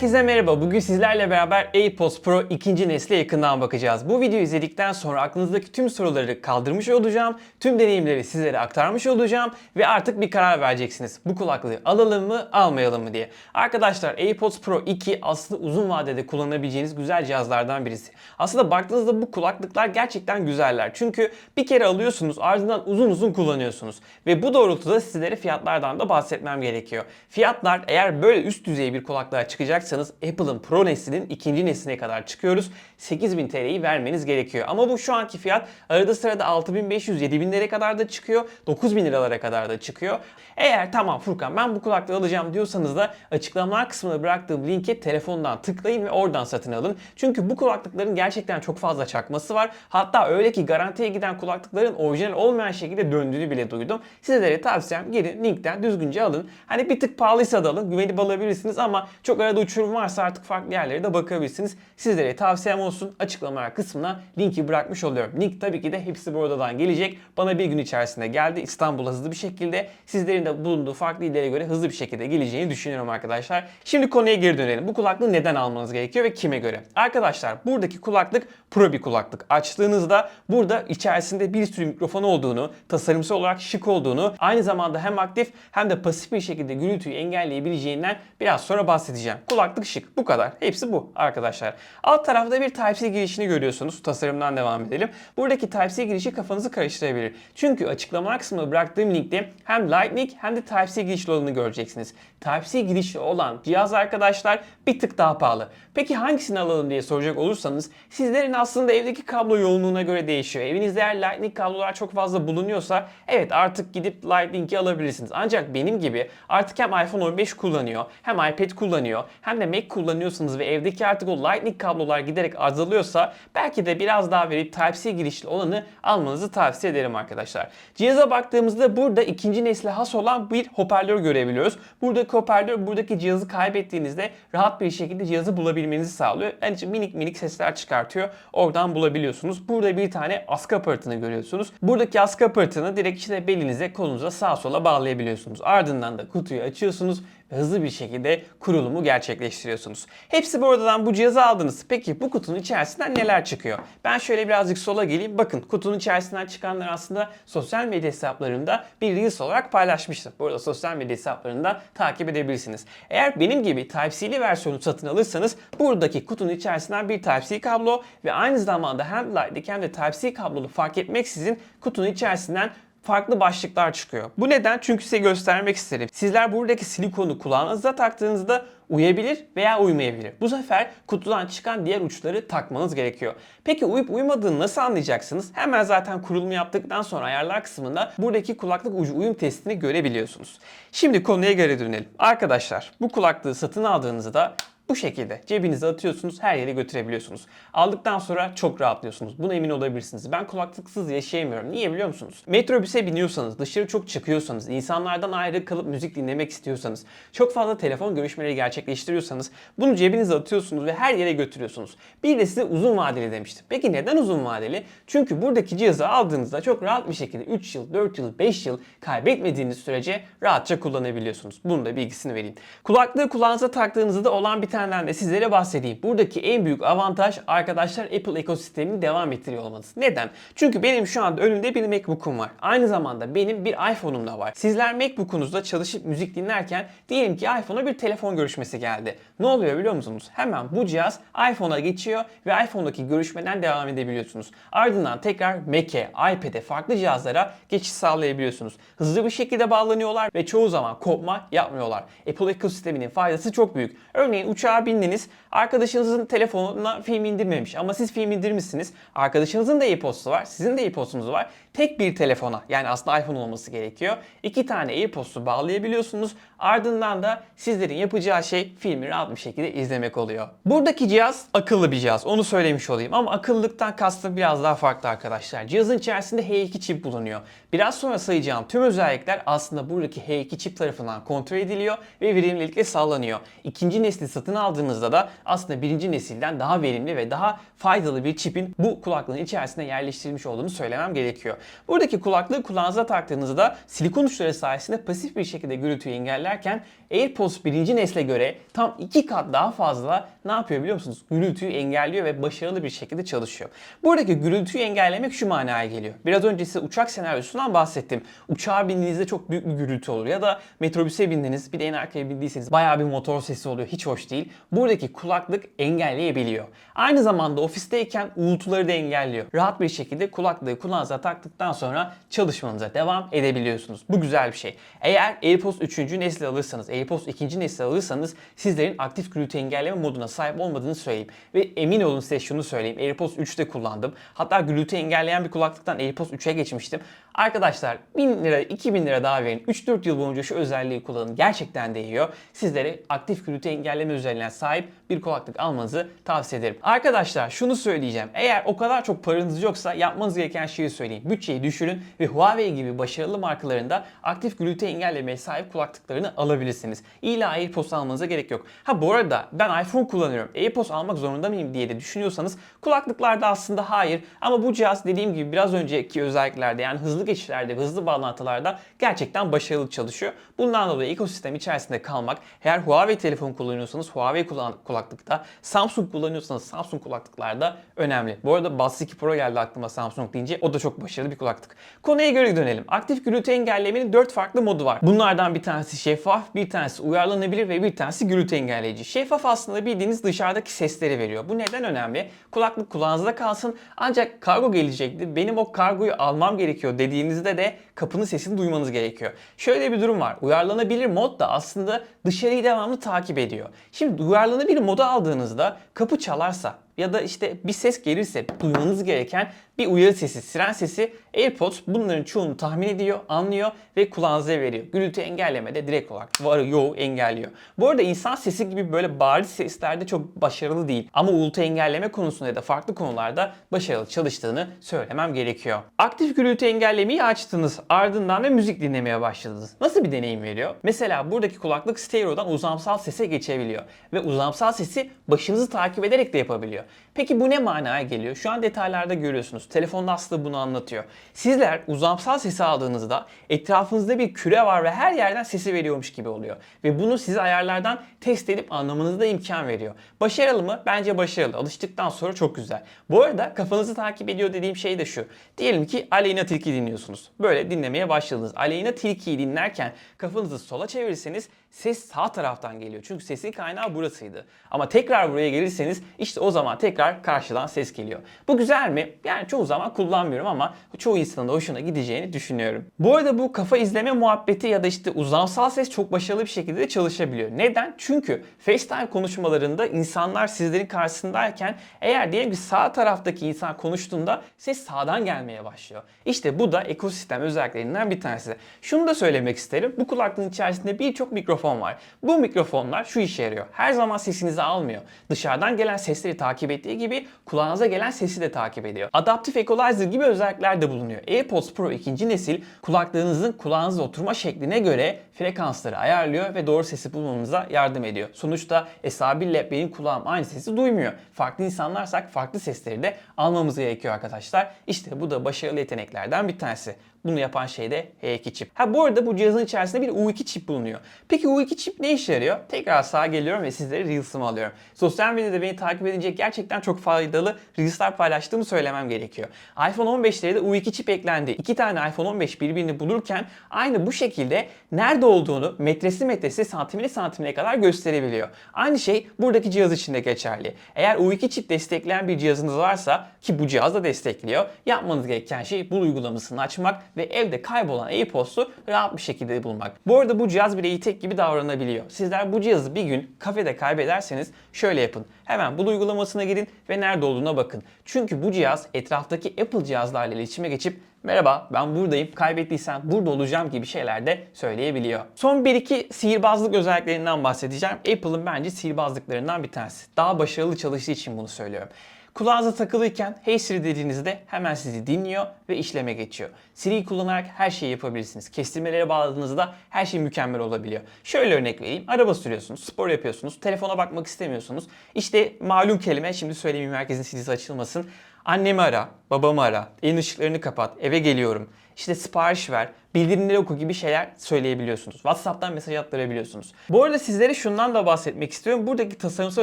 Herkese merhaba. Bugün sizlerle beraber AirPods Pro ikinci nesle yakından bakacağız. Bu videoyu izledikten sonra aklınızdaki tüm soruları kaldırmış olacağım. Tüm deneyimleri sizlere aktarmış olacağım ve artık bir karar vereceksiniz. Bu kulaklığı alalım mı, almayalım mı diye. Arkadaşlar AirPods Pro 2 aslında uzun vadede kullanabileceğiniz güzel cihazlardan birisi. Aslında baktığınızda bu kulaklıklar gerçekten güzeller. Çünkü bir kere alıyorsunuz ardından uzun uzun kullanıyorsunuz. Ve bu doğrultuda sizlere fiyatlardan da bahsetmem gerekiyor. Fiyatlar eğer böyle üst düzey bir kulaklığa çıkacaksanız Apple'ın Pro neslinin ikinci nesline kadar çıkıyoruz. 8000 TL'yi vermeniz gerekiyor. Ama bu şu anki fiyat arada sırada 6500-7000 liraya kadar da çıkıyor. 9000 liralara kadar da çıkıyor. Eğer tamam Furkan ben bu kulaklığı alacağım diyorsanız da açıklamalar kısmına bıraktığım linke telefondan tıklayın ve oradan satın alın. Çünkü bu kulaklıkların gerçekten çok fazla çakması var. Hatta öyle ki garantiye giden kulaklıkların orijinal olmayan şekilde döndüğünü bile duydum. Sizlere tavsiyem girin linkten düzgünce alın. Hani bir tık pahalıysa da alın güvenip alabilirsiniz ama çok arada uçurum varsa artık farklı yerlere de bakabilirsiniz. Sizlere tavsiyem olsun açıklamalar kısmına linki bırakmış oluyorum. Link tabii ki de hepsi buradan gelecek. Bana bir gün içerisinde geldi. İstanbul'a hızlı bir şekilde sizlerin de bulunduğu farklı illere göre hızlı bir şekilde geleceğini düşünüyorum arkadaşlar. Şimdi konuya geri dönelim. Bu kulaklığı neden almanız gerekiyor ve kime göre? Arkadaşlar buradaki kulaklık pro bir kulaklık. Açtığınızda burada içerisinde bir sürü mikrofon olduğunu, tasarımsal olarak şık olduğunu, aynı zamanda hem aktif hem de pasif bir şekilde gürültüyü engelleyebileceğinden biraz sonra bahsedeceğim. Kulaklık şık. Bu kadar. Hepsi bu arkadaşlar. Alt tarafta bir Type-C girişini görüyorsunuz. Tasarımdan devam edelim. Buradaki Type-C girişi kafanızı karıştırabilir. Çünkü açıklama kısmına bıraktığım linkte hem Lightning hem de Type-C girişli olanı göreceksiniz. Type-C girişli olan cihaz arkadaşlar bir tık daha pahalı. Peki hangisini alalım diye soracak olursanız sizlerin aslında evdeki kablo yoğunluğuna göre değişiyor. Evinizde eğer Lightning kablolar çok fazla bulunuyorsa evet artık gidip Lightning'i alabilirsiniz. Ancak benim gibi artık hem iPhone 15 kullanıyor hem iPad kullanıyor hem de Mac kullanıyorsanız ve evdeki artık o Lightning kablolar giderek azalıyorsa belki de biraz daha verip Type-C girişli olanı almanızı tavsiye ederim arkadaşlar. Cihaza baktığımızda burada ikinci nesle has olan bir hoparlör görebiliyoruz. Buradaki hoparlör buradaki cihazı kaybettiğinizde rahat bir şekilde cihazı bulabilmenizi sağlıyor. Yani minik minik sesler çıkartıyor. Oradan bulabiliyorsunuz. Burada bir tane askı aparatını görüyorsunuz. Buradaki askı aparatını direkt işte belinize, kolunuza sağa sola bağlayabiliyorsunuz. Ardından da kutuyu açıyorsunuz hızlı bir şekilde kurulumu gerçekleştiriyorsunuz. Hepsi buradan bu cihazı aldınız. Peki bu kutunun içerisinden neler çıkıyor? Ben şöyle birazcık sola geleyim. Bakın kutunun içerisinden çıkanlar aslında sosyal medya hesaplarında bir Reels olarak paylaşmıştım. Burada sosyal medya hesaplarında takip edebilirsiniz. Eğer benim gibi Type-C'li versiyonu satın alırsanız buradaki kutunun içerisinden bir Type-C kablo ve aynı zamanda hem Lightning hem de Type-C kablolu fark etmeksizin kutunun içerisinden farklı başlıklar çıkıyor. Bu neden? Çünkü size göstermek isterim. Sizler buradaki silikonu kulağınıza taktığınızda uyabilir veya uymayabilir. Bu sefer kutudan çıkan diğer uçları takmanız gerekiyor. Peki uyup uymadığını nasıl anlayacaksınız? Hemen zaten kurulumu yaptıktan sonra ayarlar kısmında buradaki kulaklık ucu uyum testini görebiliyorsunuz. Şimdi konuya geri dönelim. Arkadaşlar bu kulaklığı satın aldığınızda bu şekilde cebinize atıyorsunuz, her yere götürebiliyorsunuz. Aldıktan sonra çok rahatlıyorsunuz. Buna emin olabilirsiniz. Ben kulaklıksız yaşayamıyorum. Niye biliyor musunuz? Metrobüse biniyorsanız, dışarı çok çıkıyorsanız, insanlardan ayrı kalıp müzik dinlemek istiyorsanız, çok fazla telefon görüşmeleri gerçekleştiriyorsanız bunu cebinize atıyorsunuz ve her yere götürüyorsunuz. Bir de size uzun vadeli demiştim. Peki neden uzun vadeli? Çünkü buradaki cihazı aldığınızda çok rahat bir şekilde 3 yıl, 4 yıl, 5 yıl kaybetmediğiniz sürece rahatça kullanabiliyorsunuz. Bunun da bilgisini vereyim. Kulaklığı kulağınıza taktığınızda olan bir taneden de sizlere bahsedeyim. Buradaki en büyük avantaj arkadaşlar Apple ekosistemini devam ettiriyor olmanız. Neden? Çünkü benim şu anda önümde bir MacBook'um var. Aynı zamanda benim bir iPhone'um da var. Sizler MacBook'unuzda çalışıp müzik dinlerken diyelim ki iPhone'a bir telefon görüşmesi geldi. Ne oluyor biliyor musunuz? Hemen bu cihaz iPhone'a geçiyor ve iPhone'daki görüşmeden devam edebiliyorsunuz. Ardından tekrar Mac'e, iPad'e, farklı cihazlara geçiş sağlayabiliyorsunuz. Hızlı bir şekilde bağlanıyorlar ve çoğu zaman kopma yapmıyorlar. Apple ekosisteminin faydası çok büyük. Örneğin uçağa bindiniz, arkadaşınızın telefonuna film indirmemiş ama siz film indirmişsiniz. Arkadaşınızın da AirPods'u var, sizin de AirPods'unuz var. Tek bir telefona yani aslında iPhone olması gerekiyor. İki tane AirPods'u bağlayabiliyorsunuz. Ardından da sizlerin yapacağı şey filmi rahat bir şekilde izlemek oluyor. Buradaki cihaz akıllı bir cihaz. Onu söylemiş olayım ama akıllılıktan kastım biraz daha farklı arkadaşlar. Cihazın içerisinde H2 çip bulunuyor. Biraz sonra sayacağım tüm özellikler aslında buradaki H2 çip tarafından kontrol ediliyor ve verimlilikle sağlanıyor. İkinci nesli satın aldığınızda da aslında birinci nesilden daha verimli ve daha faydalı bir çipin bu kulaklığın içerisine yerleştirilmiş olduğunu söylemem gerekiyor. Buradaki kulaklığı kulağınıza taktığınızda silikon uçları sayesinde pasif bir şekilde gürültüyü engellerken AirPods birinci nesle göre tam iki kat daha fazla ne yapıyor biliyor musunuz? Gürültüyü engelliyor ve başarılı bir şekilde çalışıyor. Buradaki gürültüyü engellemek şu manaya geliyor. Biraz önce size uçak senaryosundan bahsettim. Uçağa bindiğinizde çok büyük bir gürültü olur ya da metrobüse bindiniz bir de en arkaya bindiyseniz bayağı bir motor sesi oluyor. Hiç hoş değil. Buradaki kulaklık engelleyebiliyor. Aynı zamanda ofisteyken uğultuları da engelliyor. Rahat bir şekilde kulaklığı kulağınıza taktıktan sonra çalışmanıza devam edebiliyorsunuz. Bu güzel bir şey. Eğer AirPods 3. nesil alırsanız, AirPods 2. nesil alırsanız sizlerin aktif gürültü engelleme moduna sahip olmadığını söyleyeyim. Ve emin olun size şunu söyleyeyim. AirPods 3'te kullandım. Hatta gürültü engelleyen bir kulaklıktan AirPods 3'e geçmiştim. Arkadaşlar 1000 lira, 2000 lira daha verin. 3-4 yıl boyunca şu özelliği kullanın. Gerçekten değiyor. Sizlere aktif gürültü engelleme özelliğine sahip bir kulaklık almanızı tavsiye ederim. Arkadaşlar şunu söyleyeceğim. Eğer o kadar çok paranız yoksa yapmanız gereken şeyi söyleyeyim. Bütçeyi düşürün ve Huawei gibi başarılı markalarında aktif gürültü engellemeye sahip kulaklıklarını alabilirsiniz. İlla AirPods almanıza gerek yok. Ha bu arada ben iPhone kullanıyorum. AirPods almak zorunda mıyım diye de düşünüyorsanız kulaklıklarda aslında hayır. Ama bu cihaz dediğim gibi biraz önceki özelliklerde yani hızlı geçişlerde ve hızlı bağlantılarda gerçekten başarılı çalışıyor. Bundan dolayı ekosistem içerisinde kalmak, eğer Huawei telefon kullanıyorsanız Huawei kulaklıkta, Samsung kullanıyorsanız Samsung kulaklıklarda önemli. Bu arada Buds 2 Pro geldi aklıma Samsung deyince o da çok başarılı bir kulaklık. Konuya geri dönelim. Aktif gürültü engellemenin 4 farklı modu var. Bunlardan bir tanesi şeffaf, bir tanesi uyarlanabilir ve bir tanesi gürültü engelleyici. Şeffaf aslında bildiğiniz dışarıdaki sesleri veriyor. Bu neden önemli? Kulaklık kulağınızda kalsın ancak kargo gelecekti. Benim o kargoyu almam gerekiyor dediğinizde de kapının sesini duymanız gerekiyor. Şöyle bir durum var. Uyarlanabilir mod da aslında dışarıyı devamlı takip ediyor. Şimdi uyarlanabilir modu aldığınızda kapı çalarsa ya da işte bir ses gelirse duymanız gereken bir uyarı sesi, siren sesi AirPods bunların çoğunu tahmin ediyor, anlıyor ve kulağınıza veriyor. Gürültü engellemede direkt olarak varı yoğu engelliyor. Bu arada insan sesi gibi böyle bariz seslerde çok başarılı değil. Ama uğultu engelleme konusunda ya da farklı konularda başarılı çalıştığını söylemem gerekiyor. Aktif gürültü engellemeyi açtınız. Ardından da müzik dinlemeye başladınız. Nasıl bir deneyim veriyor? Mesela buradaki kulaklık stereodan uzamsal sese geçebiliyor. Ve uzamsal sesi başınızı takip ederek de yapabiliyor. Peki bu ne manaya geliyor? Şu an detaylarda görüyorsunuz. Telefonda aslında bunu anlatıyor. Sizler uzamsal sesi aldığınızda etrafınızda bir küre var ve her yerden sesi veriyormuş gibi oluyor. Ve bunu size ayarlardan test edip anlamanızda imkan veriyor. Başarılı mı? Bence başarılı. Alıştıktan sonra çok güzel. Bu arada kafanızı takip ediyor dediğim şey de şu. Diyelim ki Aleyna Tilki dinliyorsunuz. Böyle dinlemeye başladınız. Aleyna Tilki'yi dinlerken kafanızı sola çevirirseniz ses sağ taraftan geliyor. Çünkü sesin kaynağı burasıydı. Ama tekrar buraya gelirseniz işte o zaman tekrar karşıdan ses geliyor. Bu güzel mi? Yani çoğu zaman kullanmıyorum ama çoğu insanın da hoşuna gideceğini düşünüyorum. Bu arada bu kafa izleme muhabbeti ya da işte uzamsal ses çok başarılı bir şekilde de çalışabiliyor. Neden? Çünkü FaceTime konuşmalarında insanlar sizlerin karşısındayken eğer diyelim ki sağ taraftaki insan konuştuğunda ses sağdan gelmeye başlıyor. İşte bu da ekosistem özelliklerinden bir tanesi. Şunu da söylemek isterim. Bu kulaklığın içerisinde birçok mikrofon var. Bu mikrofonlar şu işe yarıyor. Her zaman sesinizi almıyor. Dışarıdan gelen sesleri takip ettiği gibi kulağınıza gelen sesi de takip ediyor. Adaptive Equalizer gibi özellikler de bulunuyor. AirPods Pro 2. nesil kulaklığınızın kulağınıza oturma şekline göre frekansları ayarlıyor ve doğru sesi bulmanıza yardım ediyor. Sonuçta esabiyle benim kulağım aynı sesi duymuyor. Farklı insanlarsak farklı sesleri de almamız gerekiyor arkadaşlar. İşte bu da başarılı yeteneklerden bir tanesi. Bunu yapan şey de H2 çip. Ha bu arada bu cihazın içerisinde bir U2 çip bulunuyor. Peki U2 çip ne işe yarıyor? Tekrar sağa geliyorum ve sizlere Reels'ımı alıyorum. Sosyal medyada beni takip edince gerçekten çok faydalı Reels'lar paylaştığımı söylemem gerekiyor. iPhone 15'lere de U2 çip eklendi. İki tane iPhone 15 birbirini bulurken aynı bu şekilde nerede olduğunu metresi metresi santimine santimine kadar gösterebiliyor. Aynı şey buradaki cihaz için de geçerli. Eğer U2 çip destekleyen bir cihazınız varsa ki bu cihaz da destekliyor. Yapmanız gereken şey bu uygulamasını açmak ve evde kaybolan AirPods'u rahat bir şekilde bulmak. Bu arada bu cihaz bir e-tek gibi davranabiliyor. Sizler bu cihazı bir gün kafede kaybederseniz şöyle yapın. Hemen bu uygulamasına girin ve nerede olduğuna bakın. Çünkü bu cihaz etraftaki Apple cihazlarla iletişime geçip merhaba ben buradayım kaybettiysen burada olacağım gibi şeyler de söyleyebiliyor. Son 1-2 sihirbazlık özelliklerinden bahsedeceğim. Apple'ın bence sihirbazlıklarından bir tanesi. Daha başarılı çalıştığı için bunu söylüyorum. Kulağınıza takılıyken Hey Siri dediğinizde hemen sizi dinliyor ve işleme geçiyor. Siri'yi kullanarak her şeyi yapabilirsiniz. Kestirmelere bağladığınızda her şey mükemmel olabiliyor. Şöyle örnek vereyim. Araba sürüyorsunuz, spor yapıyorsunuz, telefona bakmak istemiyorsunuz. İşte malum kelime, şimdi söylemeyeyim herkesin Siri'si açılmasın. Annemi ara, babamı ara, evin ışıklarını kapat, eve geliyorum, işte sipariş ver, bildirimleri oku gibi şeyler söyleyebiliyorsunuz. WhatsApp'tan mesaj attırabiliyorsunuz. Bu arada sizlere şundan da bahsetmek istiyorum. Buradaki tasarımsal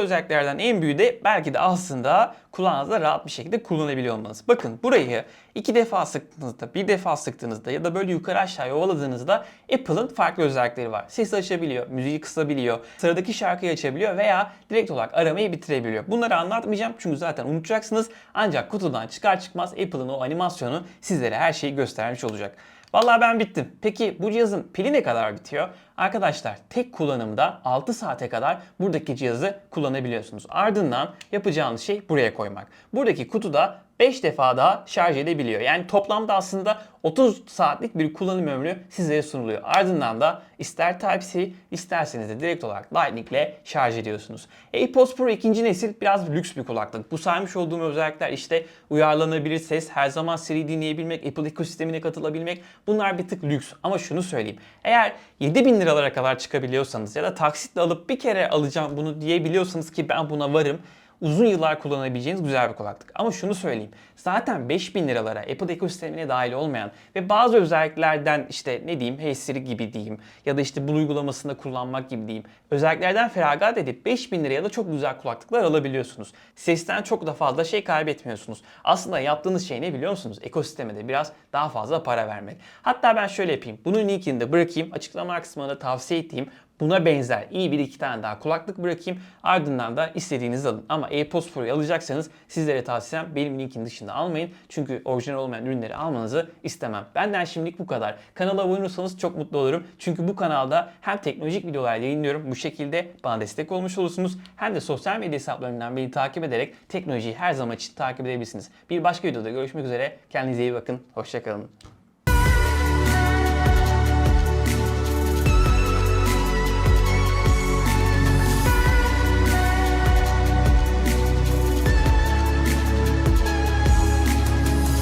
özelliklerden en büyüğü de belki de aslında kulağınızda rahat bir şekilde kullanabiliyor olmanız. Bakın burayı iki defa sıktığınızda, bir defa sıktığınızda ya da böyle yukarı aşağı ovaladığınızda Apple'ın farklı özellikleri var. Sesi açabiliyor, müziği kısabiliyor, sıradaki şarkıyı açabiliyor veya direkt olarak aramayı bitirebiliyor. Bunları anlatmayacağım çünkü zaten unutacaksınız. Ancak kutudan çıkar çıkmaz Apple'ın o animasyonu sizlere her şeyi göstermiş olacak. Vallahi ben bittim. Peki bu cihazın pili ne kadar bitiyor? Arkadaşlar tek kullanımda 6 saate kadar buradaki cihazı kullanabiliyorsunuz. Ardından yapacağınız şey buraya koymak. Buradaki kutuda 5 defa daha şarj edebiliyor. Yani toplamda aslında 30 saatlik bir kullanım ömrü sizlere sunuluyor. Ardından da ister Type-C isterseniz de direkt olarak Lightning ile şarj ediyorsunuz. AirPods Pro ikinci nesil biraz lüks bir kulaklık. Bu saymış olduğum özellikler işte uyarlanabilir ses, her zaman seri dinleyebilmek, Apple ekosistemine katılabilmek bunlar bir tık lüks. Ama şunu söyleyeyim. Eğer 7000 liralara kadar çıkabiliyorsanız ya da taksitle alıp bir kere alacağım bunu diyebiliyorsanız ki ben buna varım uzun yıllar kullanabileceğiniz güzel bir kulaklık. Ama şunu söyleyeyim. Zaten 5000 liralara Apple ekosistemine dahil olmayan ve bazı özelliklerden işte ne diyeyim Hey Siri gibi diyeyim ya da işte bu uygulamasında kullanmak gibi diyeyim. Özelliklerden feragat edip 5000 liraya da çok güzel kulaklıklar alabiliyorsunuz. Sesten çok da fazla şey kaybetmiyorsunuz. Aslında yaptığınız şey ne biliyor musunuz? Ekosisteme de biraz daha fazla para vermek. Hatta ben şöyle yapayım. Bunun linkini de bırakayım. Açıklama kısmına tavsiye ettiğim Buna benzer iyi bir iki tane daha kulaklık bırakayım. Ardından da istediğinizi alın. Ama AirPods Pro'yu alacaksanız sizlere tavsiyem benim linkin dışında almayın. Çünkü orijinal olmayan ürünleri almanızı istemem. Benden şimdilik bu kadar. Kanala abone olursanız çok mutlu olurum. Çünkü bu kanalda hem teknolojik videolar yayınlıyorum. Bu şekilde bana destek olmuş olursunuz. Hem de sosyal medya hesaplarından beni takip ederek teknolojiyi her zaman için takip edebilirsiniz. Bir başka videoda görüşmek üzere. Kendinize iyi bakın. Hoşçakalın.